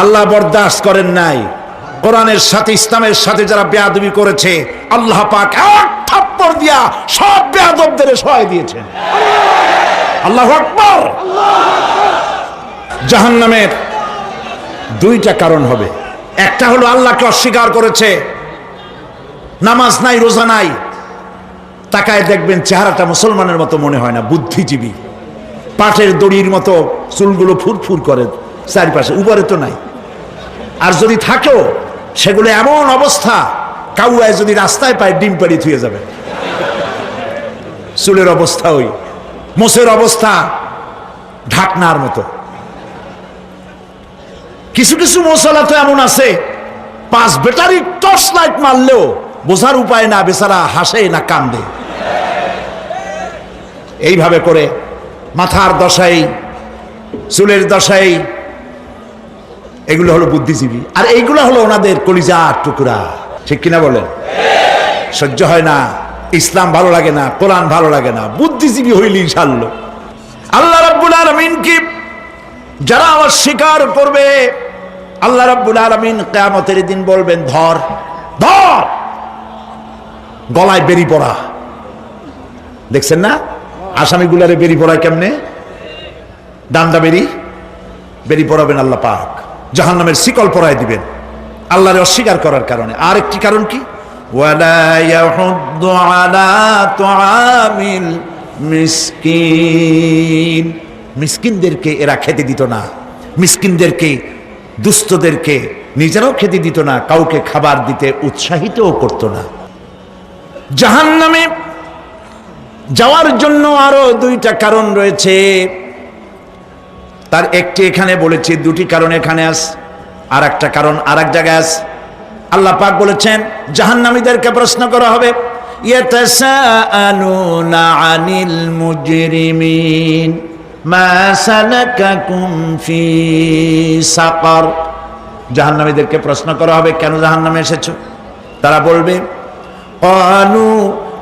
আল্লাহ বরদাস্ত করেন নাই। কোরআনের সাথে, ইসলামের সাথে যারা বেয়াদবি করেছে, আল্লাহ পাক এক থাপ্পড় দিয়া সব বেয়াদবদের সহায় দিয়েছেন। আল্লাহ আকবর। জাহান্নামের দুইটা কারণ হবে। একটা হলো আল্লাহকে অস্বীকার করেছে, নামাজ নাই, রোজা নাই। তাকায় দেখবেন চেহারাটা মুসলমানের মতো মনে হয় না, বুদ্ধিজীবী। পাটের দড়ির মতো চুলগুলো ফুরফুর করে চারিপাশে, উপরে তো নাই। আর যদি থাকেও, সেগুলো এমন অবস্থা কাউয়ায় যদি রাস্তায় পায়, ডিম পাড়ি থুয়ে যাবে। চুলের অবস্থা ওই, মোষের অবস্থা ঢাকনার মতো। কিছু কিছু মশলা তো এমন আছে, পাঁচ ব্যাটারি টর্চ লাইট মারলেও বোঝার উপায় না, বেচারা হাসে না, কান্দে। এইভাবে করে মাথার দশাই, চুলের দশাই, এগুলো হলো বুদ্ধিজীবী। আর এইগুলো হলো ওনাদের কলিজার টুকরা। ঠিক কিনা বলেন? সহ্য হয় না। ইসলাম ভালো লাগে না, কোরআন ভালো লাগে না। বুদ্ধিজীবী হইলেই সারল আল্লাহ রাব্বুল আলামিন কি? যারা আমার স্বীকার করবে, আল্লাহ রাব্বুল আলামিন কিয়ামতের দিন বলবেন, ধর ধর! গলায় বেরি পড়া। দেখছেন না? আসামিগুলারে বেরি পড়ায় কেমনে? ডান্ডা বেরি বেরি পড়াবেন আল্লাহ পাক। জাহান্নামের শিকল পরায় দিবেন। আল্লাহরে অস্বীকার করার কারণে। আর একটি কারণ কি? মিসকিন। মিসকিনদেরকে এরা খেতে দিত না। মিসকিনদেরকে, দুস্থদেরকে নিজেরাও খেতে দিত না। কাউকে খাবার দিতে উৎসাহিতও করতো না। জাহান্নামে যাওয়ার জন্য আরও দুইটা কারণ রয়েছে। তার একটি এখানে বলেছি, দুটি কারণ এখানে আস আর একটা কারণ আর এক জায়গায় আস। আল্লাহ পাক বলেছেন, জাহান্নামীদেরকে প্রশ্ন করা হবে আনিল মুজরিমিন জাহান্নামীদেরকে প্রশ্ন করা হবে, কেন জাহান্নামে এসেছ? তারা বলবে অনু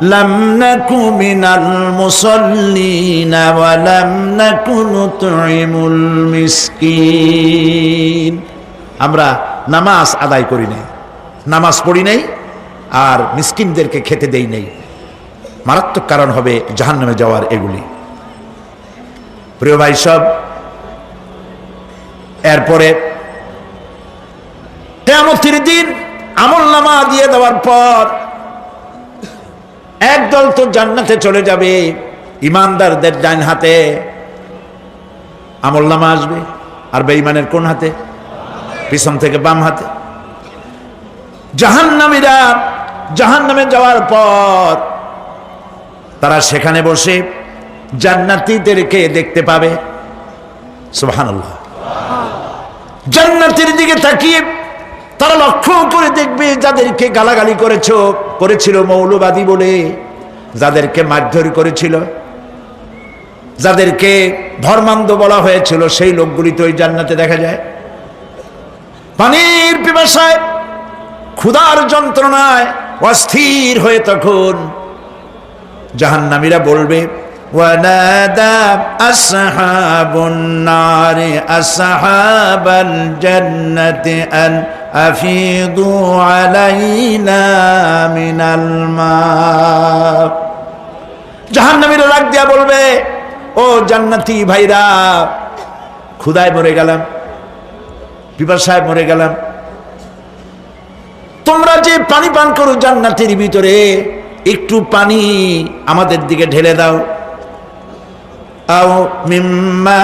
لم نك من المصلين ولم نك نطعم المسكين আমরা নামাজ আদায় করি নাই নামাজ পড়ি নাই আর মিসকিনদেরকে খেতে দেই নাই মারাত্মক কারণ হবে জাহান্নামে যাওয়ার এগুলি প্রিয় ভাই সব এরপরে কেমতির দিন আমল নামা দিয়ে দেওয়ার পর একদল তো জান্নাতে চলে যাবে। ইমানদারদের ডাইন হাতে। আমল নামা আসবে। আর বেঈমানের কোন হাতে? পিছন থেকে বাম হাতে। জাহান্নামীরা জাহান্নামে যাওয়ার পর তারা সেখানে বসে জান্নাতীদেরকে দেখতে পাবে। সুবহানাল্লাহ। জান্নাতের দিকে তাকিয়ে তারা লক্ষ্য করে দেখবে যাদেরকে গালাগালি করেছ, করেছিল মৌলবাদী বলে, যাদেরকে মারধর করেছিল, যাদেরকে ধর্মান্ধ বলা হয়েছিল, সেই লোকগুলি তো ওই জান্নাতে দেখা যায়। পানির পিপাসায়, ক্ষুধার যন্ত্রণায় অস্থির হয়ে তখন জাহান্নামীরা বলবে ونادى أصحاب النار أصحاب الجنة أن أفيضوا علينا من الماء জাহান্নামীরা রাগ দিয়া বলবে ও জান্নাতি ভাইরা ক্ষুদায় মরে গেলাম পিপাসায় মরে গেলাম তোমরা যে পানি পান করো জান্নাতের ভিতরে একটু পানি আমাদের দিকে ঢেলে দাও আও মিম্মা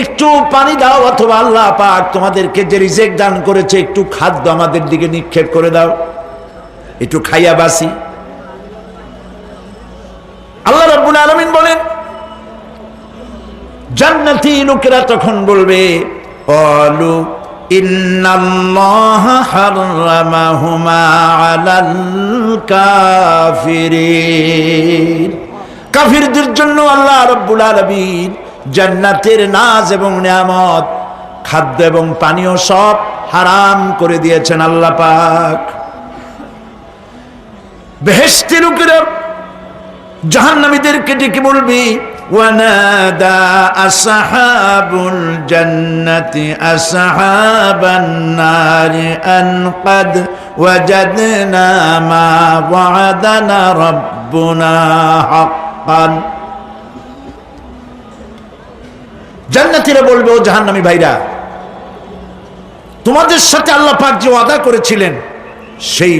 একটু পানি দাও অথবা আল্লাহ পাক তোমাদেরকে যে রিজেক দান করেছে, একটু খাদ্য আমাদের দিকে নিক্ষেপ করে দাও। একটু খাইয়া বাসি আল্লাহ রাব্বুল আলামিন বলেন, জান্নাতি লোকেরা তখন বলবে অলু কাফিরদের জন্য আল্লাহ রাব্বুল আলামিন জান্নাতের নাজ এবং নিয়ামত, খাদ্য এবং পানীয় সব হারাম করে দিয়েছেন আল্লাহ পাক। বেহেশতি লোকেরা জাহান্নামীদেরকে ডেকে বলবি ونادى أصحاب الجنة أصحاب النار أن قد وجدنا ما وعدنا ربنا حقا জান্নাতীরা বলবে ও জাহান্নামী ভাইরা তোমাদের সাথে আল্লাহ পাক যে ওয়াদা করেছিলেন সেই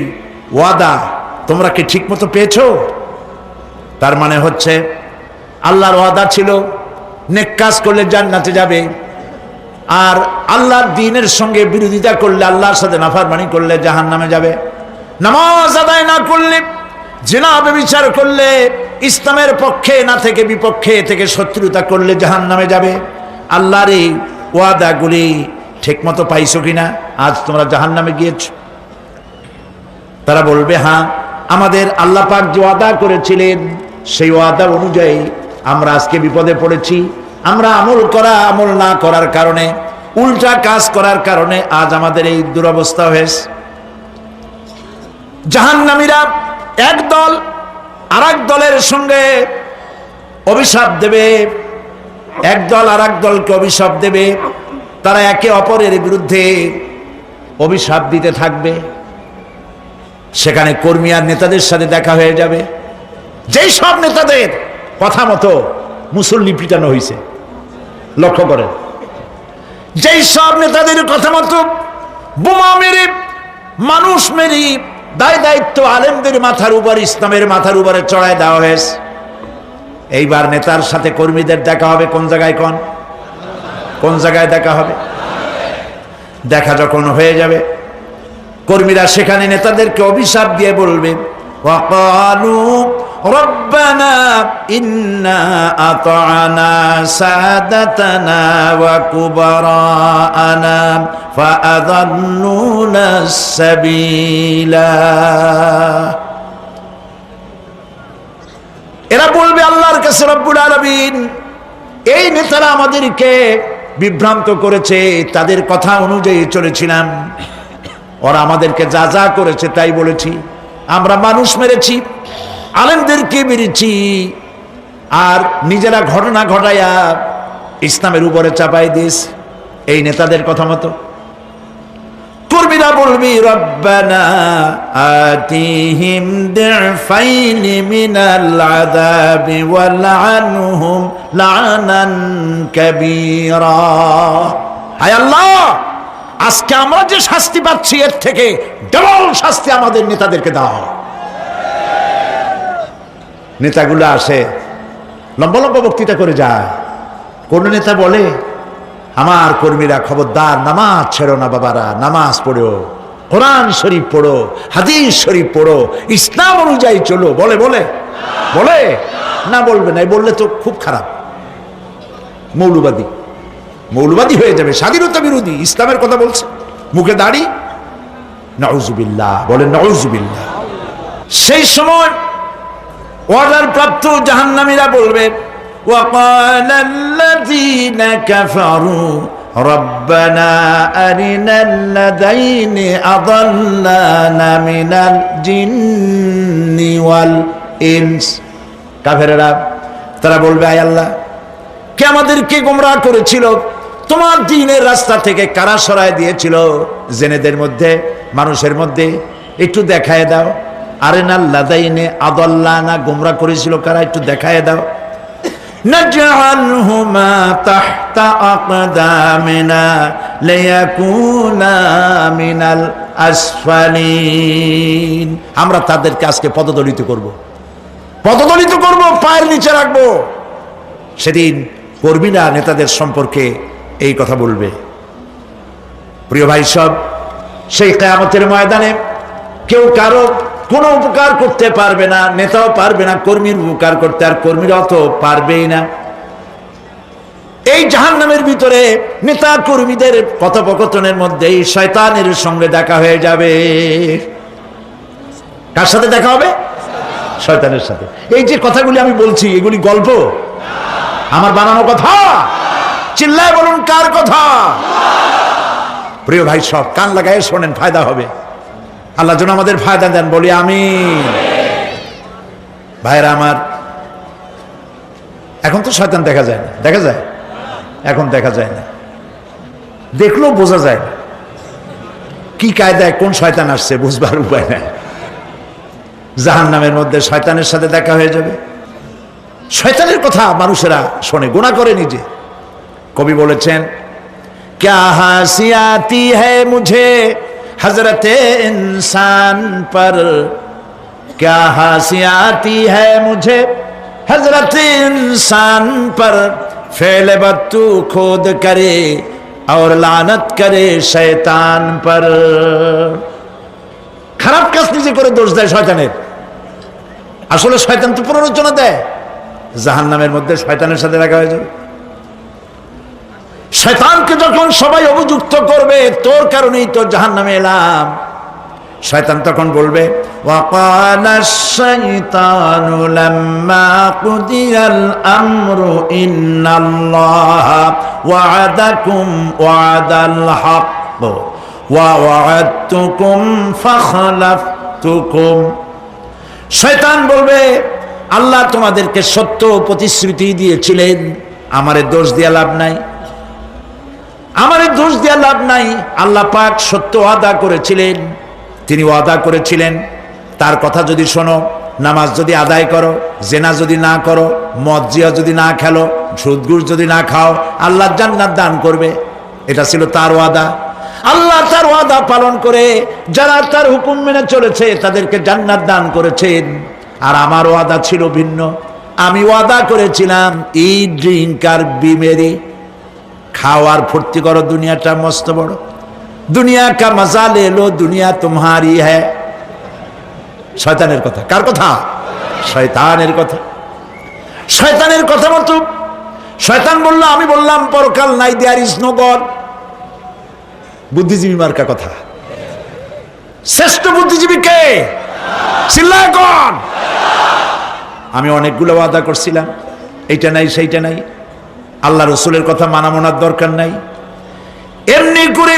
ওয়াদা তোমরা কি ঠিক মতো পেয়েছো তার মানে হচ্ছে আল্লাহর ওয়াদা ছিল, নেক কাজ করলে জান্নাতে যাবে। আর আল্লাহর দিনের সঙ্গে বিরোধিতা করলে, আল্লাহর সাথে নাফারমানি করলে জাহান নামে যাবে। নামাজ আদায় না করলে, জেনা বিচার করলে, ইসলামের পক্ষে না থেকে বিপক্ষে থেকে শত্রুতা করলে জাহান নামে যাবে। আল্লাহর এই ওয়াদাগুলি ঠিক মতো পাইছো কিনা, আজ তোমরা জাহান নামে গিয়েছ। তারা বলবে হ্যাঁ আমাদের আল্লাহ পাক যে ওয়াদা করেছিলেন, সেই ওয়াদা অনুযায়ী আমরা আজকে বিপদে পড়েছি। আমরা আমল করা, আমল না করার কারণে, উল্টা কাজ করার কারণে আজ আমাদের এই দুরবস্থা হয়েছে। জাহান্নামীরা এক দল আর দলের সঙ্গে অভিশাপ দেবে। এক দল আর দলকে অভিশাপ দেবে। তারা একে অপরের বিরুদ্ধে অভিশাপ দিতে থাকবে। সেখানে কর্মী আর নেতাদের সাথে দেখা হয়ে যাবে। যেই সব নেতাদের কথা মতো মুসল্লি পিটানো হয়েছে লক্ষ্য করেন যেই সব নেতাদের কথা মতো বোমা মেরে মানুষ মেরে দায় দায়িত্ব আলেমদের মাথার উপর ইসলামের মাথার উপরে চড়ায় দেওয়া হয়েছে এইবার নেতার সাথে কর্মীদের দেখা হবে কোন জায়গায় কোন কোন জায়গায় দেখা হবে দেখা যখন হয়ে যাবে কর্মীরা সেখানে নেতাদেরকে অভিশাপ দিয়ে বলবে وقالوا ربنا إنا أطعنا سادتنا وكبراءنا فأضلونا السبيلا এরা বলবে আল্লাহর কাছে রব্বুল আলামিন এই নেতারা আমাদেরকে বিভ্রান্ত করেছে তাদের কথা অনুযায়ী চলেছিলাম ওরা আমাদেরকে যা যা করেছে তাই বলেছি আমরা মানুষ মেরেছি আলেমদেরকে মেরেছি। আর নিজেরা ঘটনা ঘটাইয়া ইসলামের উপরে চাপাই দিস। এই নেতাদের কথা মতো। কর্মীরা বলবি, রব্বানা হায় আজকে আমরা যে শাস্তি পাচ্ছি, এর থেকে ডবল শাস্তি আমাদের নেতাদেরকে দাও নেতাগুলো আসে, লম্বা লম্বা বক্তৃতা করে যায়। কোন নেতা বলে, আমার কর্মীরা খবরদার, নামাজ ছেড়ো না বাবারা, নামাজ পড়ো, কোরআন শরীফ পড়ো, হাদিস শরীফ পড়ো, ইসলাম অনুযায়ী চলো। বলে বলে বলে? না বলবে না বললে তো খুব খারাপ। মৌলবাদী মৌলবাদী হয়ে যাবে, স্বাধীনতা বিরোধী, ইসলামের কথা বলছে। মুখে দাড়ি নজুবিল্লাহ বলে নজুবিল্লাহ সেই সময় অর্ডার প্রাপ্ত জাহান্নামীরা বলবে وقال الذين كفروا ربنا أرنا الذين أضلانا من الجن والإنس কাফেরেরা তারা বলবে আয় আল্লাহ কে আমাদেরকে গোমরাহ করেছিল তোমার দিনের রাস্তা থেকে কারা সরায় দিয়েছিল জেনেদের মধ্যে মানুষের মধ্যে একটু দেখায় দাও আরে না লাদাইনে আদল্লা না গোমরা করেছিল কারা একটু দেখায় দাও نجعلهما تحت أقدامنا ليكونا من الأسفلين আমরা তাদেরকে আজকে পদদলিত করব পদদলিত করব পায়ের নিচে রাখবো সেদিন কর্মীরা নেতাদের সম্পর্কে এই কথা বলবে প্রিয় ভাই সব সেই কেয়ামতের ময়দানে কেউ কারো কোনো উপকার করতে পারবে না, নেতাও পারবে না, কর্মীর উপকার করতে, আর কর্মীরাও অত পারবেই না। এই জাহান নামের ভিতরে নেতা কর্মীদের কথোপকথনের মধ্যে এই শয়তানের সঙ্গে দেখা হয়ে যাবে। কার সাথে দেখা হবে? শয়তানের সাথে। এই যে কথাগুলি আমি বলছি, এগুলি গল্প? আমার বানানো কথা? চিল্লায় বলুন, কার কথা? প্রিয় ভাই সব, কান লাগায় শোনেন, ফায়দা হবে। আল্লাহ যেন আমাদের ফায়দা দেন, বলি আমি ভাইরা আমার, এখন তো শয়তান দেখা যায় না, দেখা যায়? এখন দেখা যায় না। দেখলেও বোঝা যায় কি কায়দায় কোন শয়তান আসছে, বুঝবার উপায় নাই। জাহান নামের মধ্যে শয়তানের সাথে দেখা হয়ে যাবে। শয়তানের কথা মানুষেরা শোনে গোনা করে নিজে। কবি বলেছেন, ক্যা হাসিয়াতি হ্যাঁ মুঝে? حضرت انسان پر کیا ہنسی آتی ہے مجھے حضرت انسان پر فیل بتو کھود کرے اور لانت کرے شیطان پر খারাপ কাজ নিজে করে দোষ দেয় শয়তানের আসলে শয়তান তো প্ররোচনা দেয় জাহান নামের মধ্যে শয়তানের সাথে দেখা হয়ে যাবে শৈতানকে যখন সবাই অভিযুক্ত করবে, তোর কারণেই তো জাহান নামে এলাম। শয়তান তখন বলবে শয়তান বলবে, আল্লাহ তোমাদেরকে সত্য প্রতিশ্রুতি দিয়েছিলেন, আমারে দোষ দিয়ে লাভ নাই। আমারে দোষ দিয়া লাভ নাই। আল্লাহ পাক সত্য আদা করেছিলেন। তিনি ওয়াদা করেছিলেন, তার কথা যদি শোনো, নামাজ যদি আদায় করো, জেনা যদি না করো, মদ জিয়া যদি না খেলো সুদগুর যদি না খাও, আল্লাহ জান্নাত দান করবে। এটা ছিল তার ওয়াদা। আল্লাহ তার ওয়াদা পালন করে যারা তার হুকুম মেনে চলেছে, তাদেরকে জান্নাত দান করেছেন। আর আমার ওয়াদা ছিল ভিন্ন। আমি ওয়াদা করেছিলাম ই ড্রিঙ্ক আর বিমেরি খাওয়ার ফুর্তি করো, দুনিয়াটা মস্ত বড়। দুনিয়া কা মজা লে লো দুনিয়া তোমারি হ্যাঁ শয়তানের কথা। কার কথা? শয়তানের কথা। শয়তানের কথা মতো শয়তান বলল, আমি বললাম, পরকাল নাই দেয়ার ইজ নো গড বুদ্ধিজীবী মার্কা কথা। শ্রেষ্ঠ বুদ্ধিজীবী কে? চিল্লায় কোন আমি অনেকগুলো ওয়াদা করছিলাম। এইটা নাই, সেইটা নাই। আল্লাহ রসুলের কথা মানা মনার দরকার নাই। এমনি করে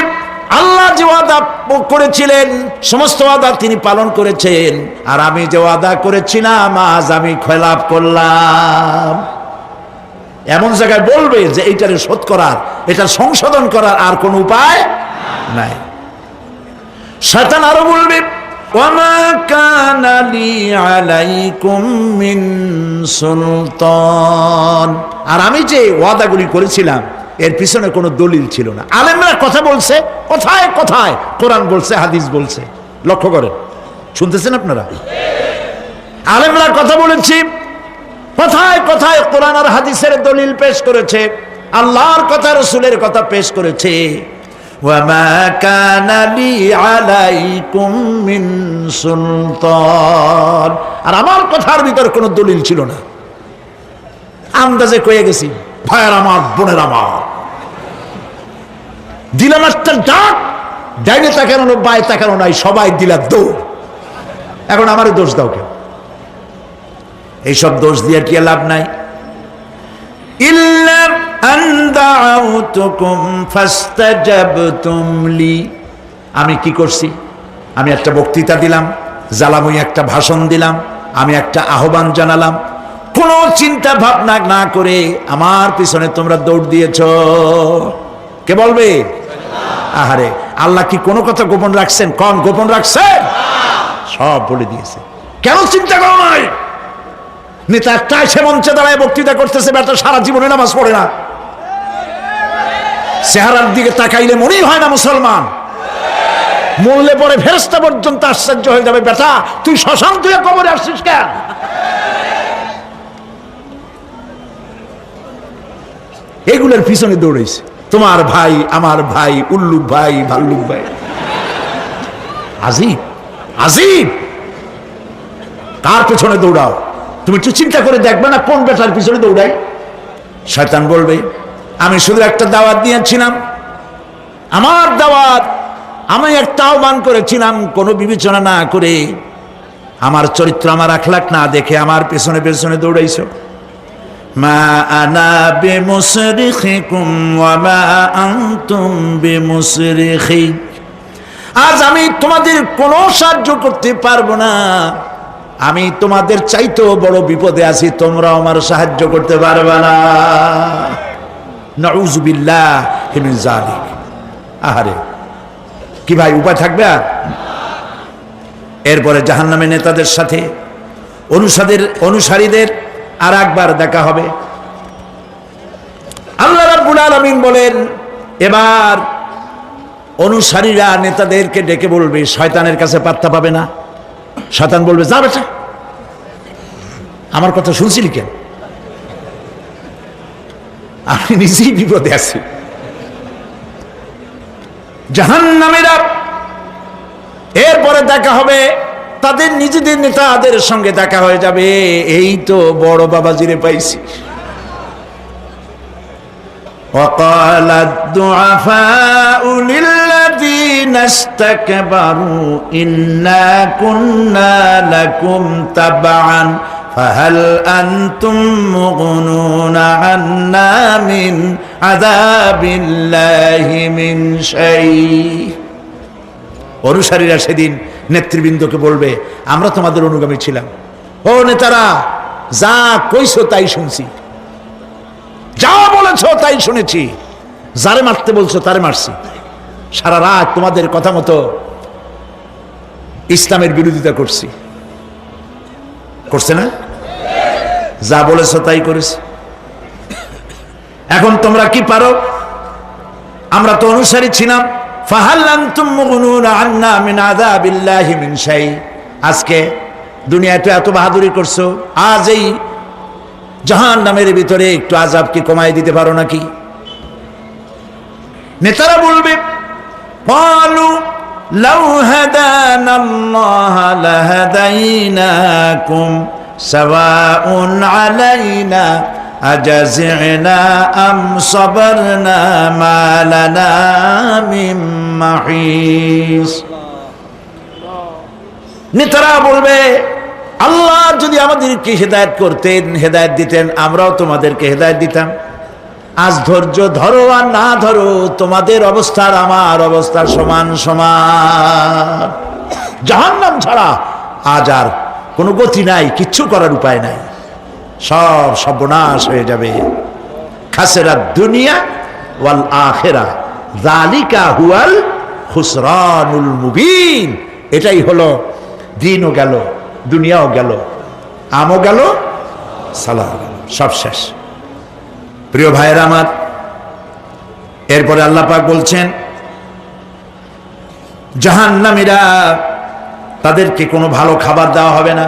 আল্লাহ যে ওয়াদা করেছিলেন, সমস্ত ওয়াদা তিনি পালন করেছেন, আর আমি যে ওয়াদা করেছিলাম, আজ আমি খেলাপ করলাম। এমন জায়গায় বলবে যে এইটারে শোধ করার, এটা সংশোধন করার আর কোন উপায় নাই। শয়তান আরও বলবে আলাইকুম মিন সুলতান। আর আমি যে ওয়াদাগুলি করেছিলাম, এর পিছনে কোনো দলিল ছিল না। আলেমরা কথা বলছে, কোথায় কোথায় কোরআন বলছে, হাদিস বলছে। লক্ষ্য করেন, শুনতেছেন আপনারা? আলেমরা কথা বলেছি, কোথায় কোথায় কোরআন আর হাদিসের দলিল পেশ করেছে, আল্লাহর কথা, রসুলের কথা পেশ করেছে। আর আমার কথার ভিতর কোনো দলিল ছিল না। আন্দাজে কয়ে গেছি, ভাইয়ের আমার, বোনের আমার। দিলাম একটা ডাক, ডাইনে তাকানো বাই তাকানো নাই, সবাই দিলাম দৌড়। এখন আমারই দোষ দাও কেন? এইসব দোষ দিয়ে কি লাভ নাই? আমি কি করছি? আমি একটা বক্তৃতা দিলাম, জ্বালাময়ী একটা ভাষণ দিলাম, আমি একটা আহ্বান জানালাম কোনো চিন্তা ভাবনা না করে আমার পিছনে তোমরা দৌড় দিয়েছ। কে বলবে? আহারে, আল্লাহ কি কোনো কথা গোপন রাখছেন? কন, গোপন রাখছেন? সব বলে দিয়েছে। কেন চিন্তা করো নাই? নেতা একটা সে মঞ্চে দাঁড়ায় বক্তৃতা করতেছে, বেটা সারা জীবনে নামাজ পড়ে না। চেহারার দিকে তাকাইলে মনেই হয় না মুসলমান। মরলে পরে ফেরস্তা পর্যন্ত আশ্চর্য হয়ে যাবে, বেটা, তুই শ্মশান তুই কবরে আসছিস কেন? এগুলোর পিছনে দৌড়েছে তোমার ভাই, আমার ভাই, উল্লুক ভাই, ভাল্লুক ভাই। আজিব আজিব! কার পেছনে দৌড়াও। তুমি একটু চিন্তা করে দেখবে না কোন বেটার পিছনে দৌড়াই শয়তান বলবে, আমি শুধু একটা দাওয়াত দিয়েছিলাম। আমার দাওয়াত, আমি একটা আহ্বান করেছিলাম, কোনো বিবেচনা না করে। আমার চরিত্র, আমার আখলাক না দেখে আমার পেছনে পেছনে দৌড়াইছ। মা আনা বেমুসরিখিকুম ওয়া মা আনতুম বেমুসরিখি। আজ আমি তোমাদের কোনো সাহায্য করতে পারব না। আমি তোমাদের চাইতেও বড় বিপদে আছি তোমরা আমার সাহায্য করতে পারবে না। নউজুবিল্লাহ হিমিন জালিক আহারে, কি ভাই, উপায় থাকবে আর? এরপরে জাহান্নামে নেতাদের সাথে অনুসাদের অনুসারীদের আর একবার দেখা হবে। আল্লাহ রাব্বুল আলামিন বলেন, এবার অনুসারীরা নেতাদেরকে ডেকে বলবে, শয়তানের কাছে পাত্তা পাবে না। শয়তান বলবে, যা বেটা, আমার কথা শুনছিলি কেন? আমি নিজেই বিপদে আছি। জাহান্নামীরা এরপরে দেখা হবে তাদের নিজেদের নেতাদের সঙ্গে দেখা হয়ে যাবে এই তো বড় বাবাজিরে পাইছি وقال الضعفاء للذين استكبروا إنا كنا لكم تبعا فهل أنتم مغنون عنا من عذاب الله من شيء অনুসারীরা সেদিন নেতৃবৃন্দকে বলবে, আমরা তোমাদের অনুগামী ছিলাম। ও নেতারা, যা কইছো তাই শুনছি। যা বলেছ তাই শুনেছি। যারে মারতে বলছো তারে মারছি। সারা রাত তোমাদের কথা মতো ইসলামের বিরোধিতা করছি। করছে না? যা বলেছ তাই করেছি। এখন তোমরা কি পারো? আমরা তো অনুসারী ছিলাম। ফাহাল্লান্তুম মুগনুনা আন্না মিন আযাবিল্লাহি মিন শাই আজকে দুনিয়াতে এত বাহাদুরি করছো আজ এই জাহান নামের ভিতরে একটু আজাব কি কমাই দিতে পারো নাকি নেতারা বলবে قالوا لو هدانا الله لهديناكم سواء علينا أجزعنا أم صبرنا ما لنا من محيص নেতারা বলবে আল্লাহ যদি আমাদেরকে হেদায়ত করতেন হেদায়ত দিতেন আমরাও তোমাদেরকে হেদায়ত দিতাম আজ ধৈর্য ধরো আর না ধরো তোমাদের অবস্থার আমার অবস্থার সমান সমান জাহান্নাম ছাড়া আজ আর কোনো গতি নাই কিচ্ছু করার উপায় নাই সব সর্বনাশ হয়ে যাবে। খাসেরা দুনিয়া ওয়াল আখেরা। জালিকা হুয়াল খুসরানুল মুবিন। এটাই হলো, দিনও গেল, দুনিয়াও গেল, আমও গেল সালাহ গেল, সব শেষ। প্রিয় ভাইয়ের আমার, এরপরে আল্লাহ পাক বলছেন, জাহান্নামীরা তাদেরকে কোনো ভালো খাবার দেওয়া হবে না।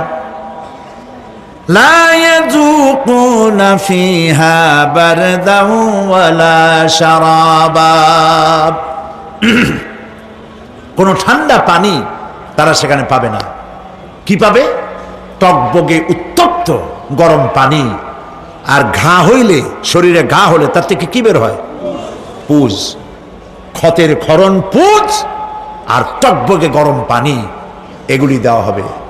لا يذوقون فيها بردا ولا شرابا কোনো ঠান্ডা পানি তারা সেখানে পাবে না কি পাবে টকবগে উত্তপ্ত গরম পানি আর ঘা হইলে শরীরে ঘা হলে তার থেকে কি বের হয় পুজ ক্ষতের ক্ষরণ পুজ আর টকবগে গরম পানি এগুলি দেওয়া হবে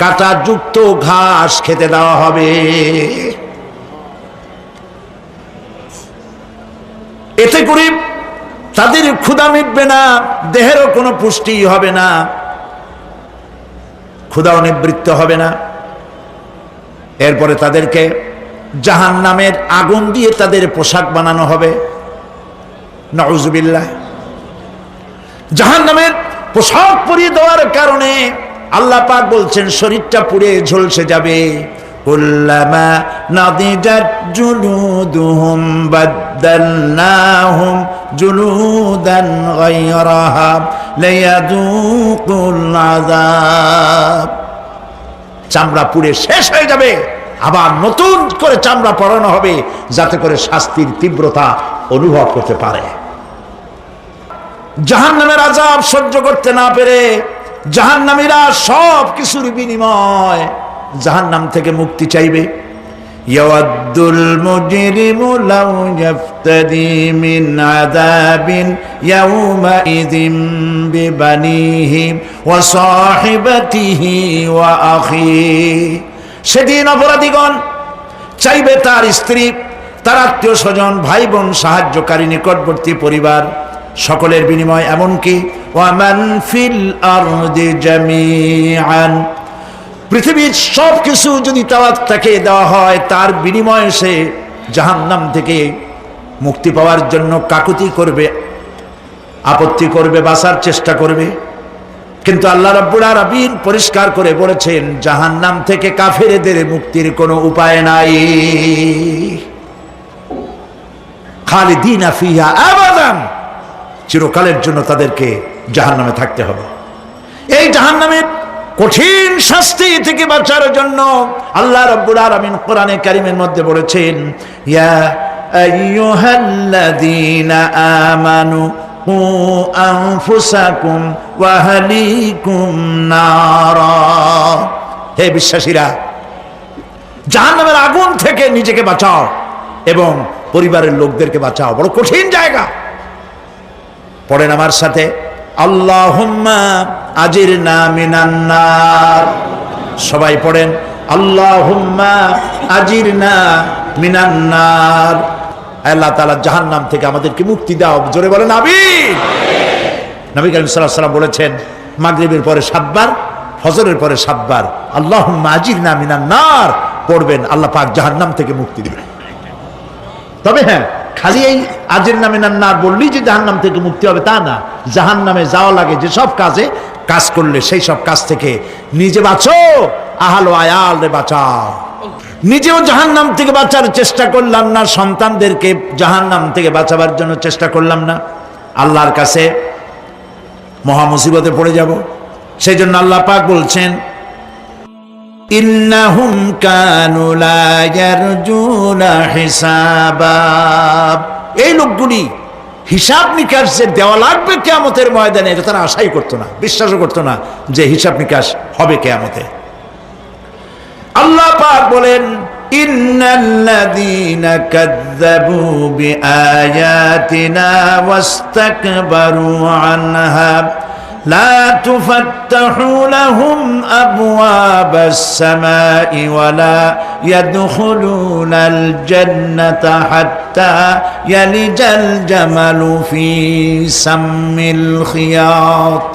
কাটা যুক্ত ঘাস খেতে দেওয়া হবে। এতে করে তাদের ক্ষুধা মিটবে না, দেহেরও কোনো পুষ্টি হবে না, ক্ষুধাও নিবৃত্ত হবে না। এরপরে তাদেরকে জাহান নামের আগুন দিয়ে তাদের পোশাক বানানো হবে। নজুবিল্লাহ জাহান নামের পোশাক পরিয়ে দেওয়ার কারণে আল্লাহ পাক বলছেন, শরীরটা পুড়ে ঝলসে যাবে। চামড়া পুড়ে শেষ হয়ে যাবে, আবার নতুন করে চামড়া পরানো হবে, যাতে করে শাস্তির তীব্রতা অনুভব করতে পারে। জাহান নামের আজাব সহ্য করতে না পেরে জাহান্নামীরা সব কিছুর বিনিময় জাহান্নাম থেকে মুক্তি চাইবে। লাউ সেদিন অপরাধীগণ চাইবে তার স্ত্রী, তার আত্মীয় স্বজন ভাই বোন সাহায্যকারী, নিকটবর্তী পরিবার, সকলের বিনিময় এমনকি ওয়ামান ফিল আরদি জামিআন। পৃথিবীর সব কিছু যদি তাকে দেওয়া হয়, তার বিনিময়ে সে জাহান্নাম থেকে মুক্তি পাওয়ার জন্য কাকুতি করবে, আপত্তি করবে, বাঁচার চেষ্টা করবে। কিন্তু আল্লাহ রাব্বুল আলামিন পরিষ্কার করে বলেছেন, জাহান্নাম থেকে কাফেরদের মুক্তির কোনো উপায় নাই। খালিদিনা ফিহা আবাদান। চিরকালের জন্য তাদেরকে জাহান্নামে থাকতে হবে। এই জাহান্নামের কঠিন শাস্তি থেকে বাঁচার জন্য আল্লাহ রাব্বুল আলামিন কোরআনে কারিমের মধ্যে বলেছেন, ইয়া আইয়ুহাল্লাযীনা আমানু কু আনফুসাকুম ওয়া আহলিকুম নারা। হে বিশ্বাসীরা, জাহান্নামের আগুন থেকে নিজেকে বাঁচাও এবং পরিবারের লোকদেরকে বাঁচাও। বড় কঠিন জায়গা। পড়েন আমার সাথে। আল্লাহুম্মা আজির না মিনান্নার সবাই পড়েন, আল্লাহুম্মা আজির না মিনান্নার আল্লাহ তাআলা জাহান্নাম থেকে আমাদেরকে মুক্তি দাও। জোরে বলেন, আমিন। নবী করিম আলাইহি বলেছেন, মাগরিবের পরে সাতবার, ফজরের পরে সাতবার, আল্লাহুম্মা আজির না মিনান্নার পড়বেন, আল্লাহ পাক জাহান্নাম থেকে মুক্তি দেবেন। তবে হ্যাঁ খালি এই আজের নামে না বললেই যে জাহান নাম থেকে মুক্তি হবে তা না। জাহান নামে যাওয়া লাগে যে সব কাজে, কাজ করলে সেই সব কাজ থেকে নিজে বাঁচো, আহালো আয়াল রে বাঁচাও। নিজেও জাহান নাম থেকে বাঁচার চেষ্টা করলাম না, সন্তানদেরকে জাহান নাম থেকে বাঁচাবার জন্য চেষ্টা করলাম না। আল্লাহর কাছে মহামুসিবতে পড়ে যাব। সেই জন্য আল্লাহ পাক বলছেন ইন্নাহুম কানু লা ইয়ারজুনা হিসাবা। এই লোকগুলি হিসাব নিকাশ যে দেওয়া লাগবে কেয়ামতের ময়দানে, এটা তারা আশাই করতো না, বিশ্বাসও করতো না যে হিসাব নিকাশ হবে কেয়ামতে। আল্লাহ পাক বলেন, ইন্নাল্লাযীনা কাযযাবু বিআয়াতিনা ওয়াস্তাকবারু আনহা। لا تفتح لهم أبواب السماء ولا يدخلون الجنة حتى يلج الجمل في سم الخياط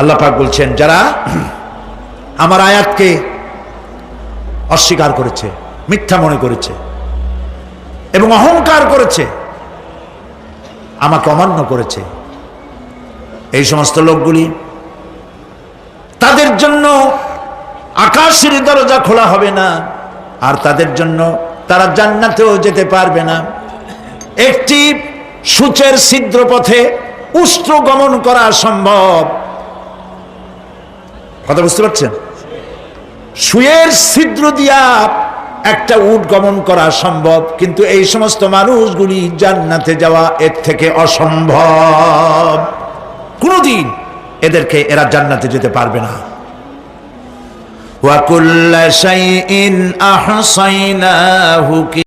আল্লাহ পাক বলছেন যারা আমার আয়াতকে অস্বীকার করেছে মিথ্যা মনে করেছে এবং অহংকার করেছে আমাকে অমান্য করেছে এই সমস্ত লোকগুলি। তাদের জন্য আকাশের দরজা খোলা হবে না, আর তাদের জন্য তারা জান্নাতেও যেতে পারবে না। একটি সূচের ছিদ্র পথে উষ্ট্র গমন করা সম্ভব। কথা বুঝতে পারছেন? সুয়ের ছিদ্র দিয়া একটা উট গমন করা সম্ভব, কিন্তু এই সমস্ত মানুষগুলি জান্নাতে যাওয়া এর থেকে অসম্ভব। কোনদিন এদেরকে এরা জান্নাতে যেতে পারবে না। ওয়াকুল্লা